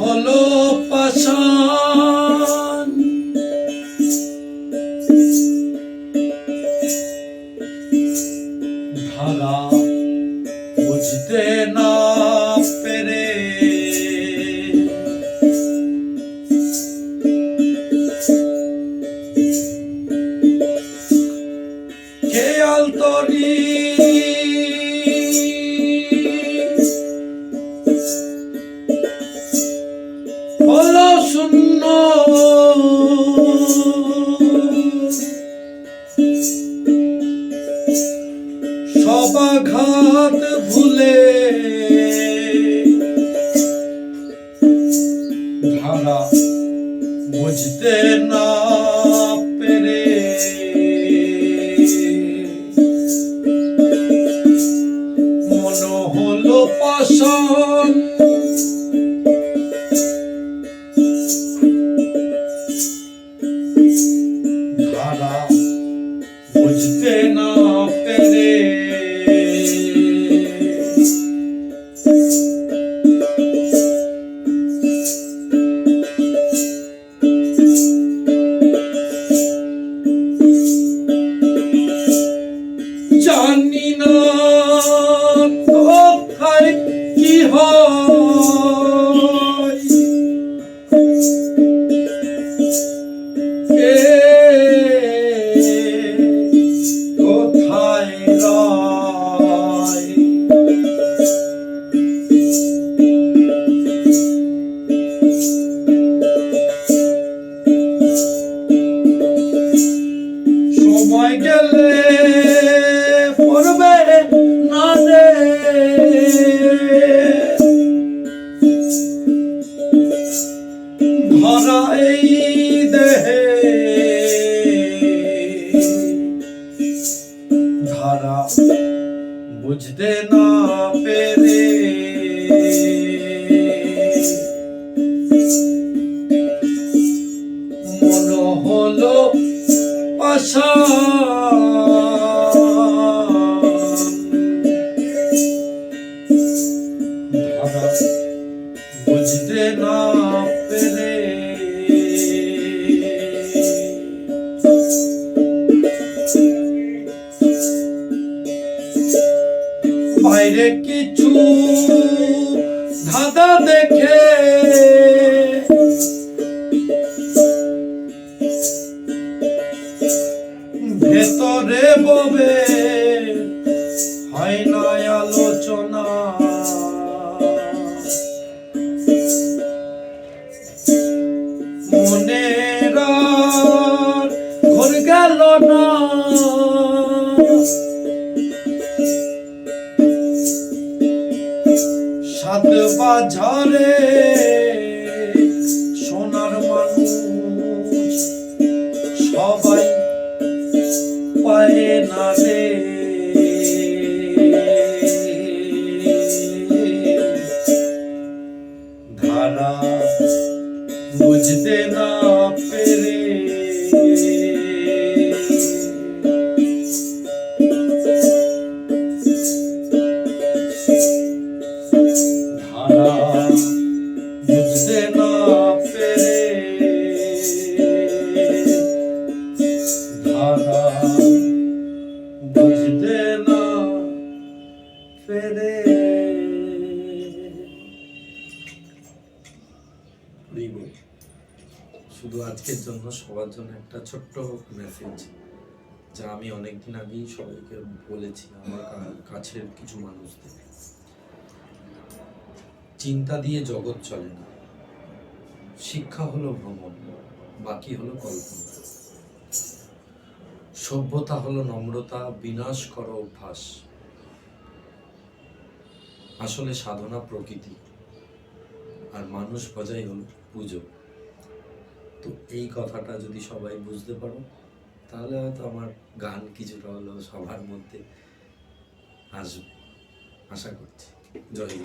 হলো পাশান ধারা বুঝতে না সবাঘাত ভুলে ধারা বুঝতে না পেরে মন হলো পাশান boom. ধারা বুঝতে না পেরে মন হলো ধারা বুঝতে না কিছু ধাঁধা দেখে। ভেতরে ববে বাজারে সোনার মানুষ সবাই পায়ে না রে। ধারা বুঝতে না শুধু আজকের জন্য, সবার জন্য একটা ছোট্ট মেসেজ যা আমি অনেকদিন আগেই সবাইকে বলেছি আমার কাছের কিছু মানুষদের। চিন্তা দিয়ে জগৎ চলে না। শিক্ষা হলো ভ্রমণ, বাকি হলো কল্পনা। সভ্যতা হলো নম্রতা, বিনাশ করো অভ্যাস। আসলে সাধনা প্রকৃতি। আর মানুষ বজাই হল পুজো। তো এই কথাটা যদি সবাই বুঝতে পারো, তাহলে হয়তো আমার গান কিছুটা হলেও সবার মধ্যে আসবে। আশা করছি। জয়